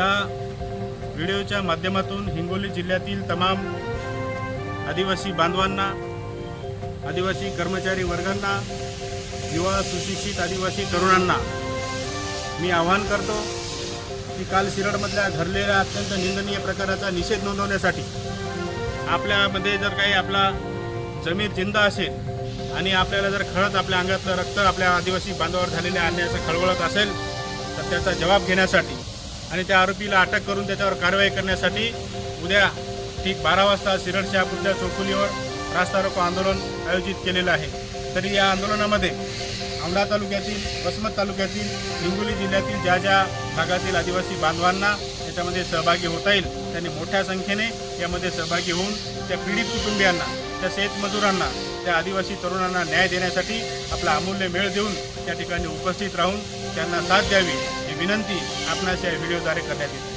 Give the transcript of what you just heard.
न्यूजच्या माध्यमातून हिंगोली जिल्ह्यातील तमाम आदिवासी बांधवांना आदिवासी कर्मचारी वर्गांना युवा सुशिक्षित आदिवासी तरुणांना मी आवाहन करतो की काल शिरडमधल्या घडलेल्या अत्यंत निंदनीय प्रकाराचा निषेध नोंदवण्यासाठी आपल्यामध्ये जर काही आपला जमीर जिंदा असेल आणि आपल्याला जर खळत आपल्या अंगातलं रक्त आपल्या आदिवासी बांधवावर झालेल्या अन्यायाचं खळबळत असेल तर त्याचा जबाब घेण्यासाठी आणि त्या आरोपीला अटक करून त्याच्यावर कारवाई करण्यासाठी उद्या ठीक बारा वाजता शिरड शहापूरच्या चौकुलीवर रास्ता रोको आंदोलन आयोजित केलेलं आहे. तरी या आंदोलनामध्ये औंढा तालुक्यातील वसमत तालुक्यातील हिंगोली जिल्ह्यातील ज्या ज्या भागातील आदिवासी बांधवांना याच्यामध्ये सहभागी होता येईल त्यांनी मोठ्या संख्येने यामध्ये सहभागी होऊन त्या पीडित कुटुंबियांना त्या शेतमजुरांना त्या आदिवासी तरुणांना न्याय देण्यासाठी आपला अमूल्य मेळ देऊन त्या ठिकाणी उपस्थित राहून त्यांना साथ द्यावी. विनंती आपणास या व्हिडिओद्वारे करण्यात येते.